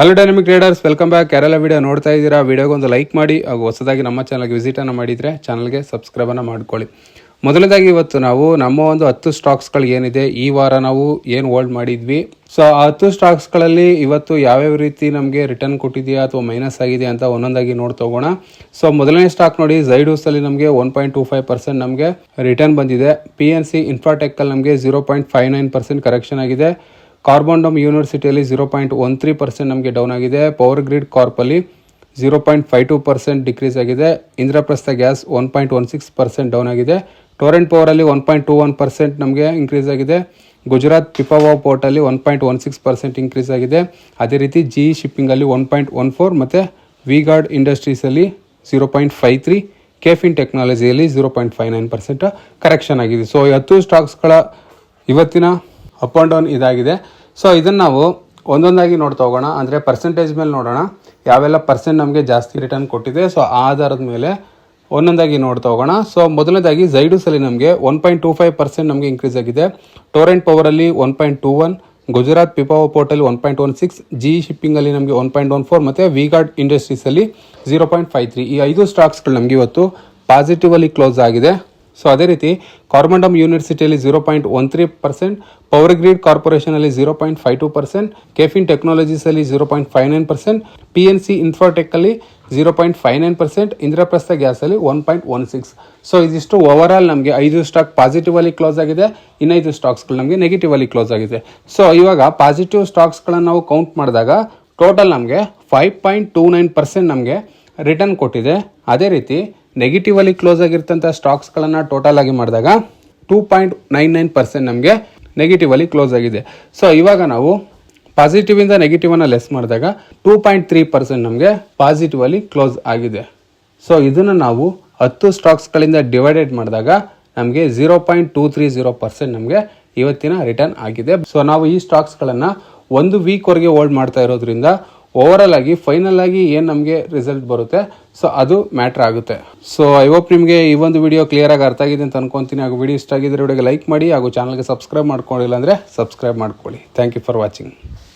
Hello dynamic traders welcome back ಯಾರೆಲ್ಲ video ನೋಡ್ತಾ ಇದ್ದೀರಾ ವಿಡಿಯೋಗೆ ಒಂದು ಲೈಕ್ ಮಾಡಿ ಹಾಗೂ ಹೊಸದಾಗಿ ನಮ್ಮ ಚಾನಲ್ಗೆ ವಿಸಿಟನ್ನು ಮಾಡಿದರೆ ಚಾನಲ್ಗೆ ಸಬ್ಸ್ಕ್ರೈಬನ್ನು ಮಾಡ್ಕೊಳ್ಳಿ. ಮೊದಲನೇದಾಗಿ ಇವತ್ತು ನಾವು ನಮ್ಮ ಒಂದು ಹತ್ತು ಸ್ಟಾಕ್ಸ್ಗಳು ಏನಿದೆ, ಈ ವಾರ ನಾವು ಏನು ಹೋಲ್ಡ್ ಮಾಡಿದ್ವಿ. ಸೊ ಆ ಹತ್ತು ಸ್ಟಾಕ್ಸ್ಗಳಲ್ಲಿ ಇವತ್ತು ಯಾವ್ಯಾವ ರೀತಿ ನಮಗೆ ರಿಟರ್ನ್ ಕೊಟ್ಟಿದೆಯಾ ಅಥವಾ ಮೈನಸ್ ಆಗಿದೆ ಅಂತ ಒಂದೊಂದಾಗಿ ನೋಡಿ ತಗೋಣ. ಸೊ ಮೊದಲನೇ ಸ್ಟಾಕ್ ನೋಡಿ ಝೈಡೂಸಲ್ಲಿ ನಮಗೆ one point two five percent ನಮಗೆ ರಿಟರ್ನ್ ಬಂದಿದೆ. ಪಿ ಎನ್ ಸಿ ಇನ್ಫ್ರಾಟೆಕ್ ಅಲ್ಲಿ ನಮಗೆ zero point five nine percent correction ಆಗಿದೆ. Carborundum ಯೂನಿವರ್ಸಿಟಿಯಲ್ಲಿ zero point one three percent ನಮಗೆ ಡೌನ್ ಆಗಿದೆ. Power grid ಕಾರ್ಪಲ್ಲಿ zero point five two percent decrease ಆಗಿದೆ. Indraprastha gas one point one six percent down ಆಗಿದೆ. Torrent ಪವರಲ್ಲಿ one point two one percent ನಮಗೆ increase ಆಗಿದೆ. Gujarat Pipavav ಪೋರ್ಟಲ್ಲಿ one point one six percent increase ಆಗಿದೆ. ಅದೇ ರೀತಿ G ಶಿಪ್ಪಿಂಗಲ್ಲಿ one point one four ಮತ್ತು V guard ಇಂಡಸ್ಟ್ರೀಸಲ್ಲಿ zero point five three Kfin ಟೆಕ್ನಾಲಜಿಯಲ್ಲಿ zero point five nine percent correction ಆಗಿದೆ. So ಈ ಹತ್ತು ಸ್ಟಾಕ್ಸ್ಗಳ ಇವತ್ತಿನ ಅಪ್ ಆ್ಯಂಡ್ ಡೌನ್ ಇದಾಗಿದೆ. ಸೊ ಇದನ್ನು ನಾವು ಒಂದೊಂದಾಗಿ ನೋಡ್ತಾ ಹೋಗೋಣ ಅಂದರೆ ಪರ್ಸೆಂಟೇಜ್ ಮೇಲೆ ನೋಡೋಣ. ಯಾವೆಲ್ಲ ಪರ್ಸೆಂಟ್ ನಮಗೆ ಜಾಸ್ತಿ ರಿಟರ್ನ್ ಕೊಟ್ಟಿದೆ. ಸೊ ಆ ಆಧಾರದ ಮೇಲೆ ಒಂದೊಂದಾಗಿ ನೋಡ್ತಾ ಹೋಗೋಣ. ಸೊ ಮೊದಲನೇದಾಗಿ ಝೈಡೂಸಲ್ಲಿ ನಮಗೆ one point two five percent ನಮಗೆ ಇನ್ಕ್ರೀಸ್ ಆಗಿದೆ. Torrent ಪವರಲ್ಲಿ one point two one Gujarat Pipavav ಪೋರ್ಟಲ್ಲಿ one point one six G ಶಿಪ್ಪಿಂಗಲ್ಲಿ ನಮಗೆ ಒನ್ ಪಾಯಿಂಟ್ ಒನ್ ಫೋರ್ ಮತ್ತು ವಿಗಾರ್ಡ್ ಇಂಡಸ್ಟ್ರೀಸಲ್ಲಿ ಜೀರೋ ಪಾಯಿಂಟ್ ಫೈವ್ ತ್ರೀ ಈ ಐದು ಸ್ಟಾಕ್ಸ್ಗಳು ನಮಗೆ ಇವತ್ತು ಪಾಸಿಟಿವಲ್ಲಿ ಕ್ಲೋಸ್ ಆಗಿದೆ. ಸೊ ಅದೇ ರೀತಿ Carborundum ಯೂನಿವರ್ಸಿಟಿಯಲ್ಲಿ zero point one three percent power grid ಕಾರ್ಪೊರೇಷನಲ್ಲಿ zero point five two percent Kfin ಟೆಕ್ನಾಲಜೀಸಲ್ಲಿ zero point five nine percent P N C ಇನ್ಫೋಟೆಕ್ಕಲ್ಲಿ zero point five nine percent Indraprastha ಗ್ಯಾಸಲ್ಲಿ one point one six so ಇದಿಷ್ಟು over all ನಮಗೆ ಐದು stock positive ಅಲ್ಲಿ close ಆಗಿದೆ, ಇನ್ನೈದು ಸ್ಟಾಕ್ಸ್ಗಳು ನಮಗೆ negative ಅಲ್ಲಿ ಕ್ಲೋಸ್ ಆಗಿದೆ. ಸೊ ಇವಾಗ ಪಾಸಿಟಿವ್ ಸ್ಟಾಕ್ಸ್ಗಳನ್ನು ನಾವು ಕೌಂಟ್ ಮಾಡಿದಾಗ ಟೋಟಲ್ ನಮಗೆ five point two nine percent ನಮಗೆ ರಿಟರ್ನ್ ಕೊಟ್ಟಿದೆ. ಅದೇ ರೀತಿ ನೆಗೆಟಿವ್ ಅಲ್ಲಿ ಕ್ಲೋಸ್ ಆಗಿರ್ತಂಥ ಸ್ಟಾಕ್ಸ್ಗಳನ್ನು ಟೋಟಲ್ ಆಗಿ ಮಾಡಿದಾಗ two point nine nine percent ನಮಗೆ ನೆಗೆಟಿವ್ ಅಲ್ಲಿ ಕ್ಲೋಸ್ ಆಗಿದೆ. ಸೊ ಇವಾಗ ನಾವು ಪಾಸಿಟಿವ್ ಇಂದ ನೆಗೆಟಿವ್ ಅನ್ನ ಲೆಸ್ ಮಾಡಿದಾಗ ಟೂ ಪಾಯಿಂಟ್ ತ್ರೀ ಪರ್ಸೆಂಟ್ ನಮಗೆ ಪಾಸಿಟಿವ್ ಅಲ್ಲಿ ಕ್ಲೋಸ್ ಆಗಿದೆ. ಸೊ ಇದನ್ನು ನಾವು ಹತ್ತು ಸ್ಟಾಕ್ಸ್ಗಳಿಂದ ಡಿವೈಡೆಡ್ ಮಾಡಿದಾಗ ನಮಗೆ zero point two three zero percent ನಮಗೆ ಇವತ್ತಿನ ರಿಟರ್ನ್ ಆಗಿದೆ. ಸೊ ನಾವು ಈ ಸ್ಟಾಕ್ಸ್ಗಳನ್ನು ಒಂದು ವೀಕ್ವರೆಗೆ ಹೋಲ್ಡ್ ಮಾಡ್ತಾ ಇರೋದ್ರಿಂದ ಓವರಾಲ್ ಆಗಿ ಫೈನಲ್ ಆಗಿ ಏನು ನಮಗೆ ರಿಸಲ್ಟ್ ಬರುತ್ತೆ ಸೊ ಅದು ಮ್ಯಾಟ್ರ್ ಆಗುತ್ತೆ. ಸೊ ಐ ಹೋಪ್ ನಿಮಗೆ ಈ ಒಂದು ವಿಡಿಯೋ ಕ್ಲಿಯರ್ ಆಗಿ ಅರ್ಥ ಆಗಿದೆ ಅಂತ ಅನ್ಕೊಂತೀನಿ. ಹಾಗೂ ವಿಡಿಯೋ ಇಷ್ಟ ಆಗಿದ್ರೆ ವಿಡಿಯೋಗೆ ಲೈಕ್ ಮಾಡಿ, ಹಾಗೂ ಚಾನಲ್ಗೆ ಸಬ್ಸ್ಕ್ರೈಬ್ ಮಾಡ್ಕೊಂಡಿಲ್ಲ ಅಂದರೆ ಸಬ್ಸ್ಕ್ರೈಬ್ ಮಾಡ್ಕೊಳ್ಳಿ. Thank you for watching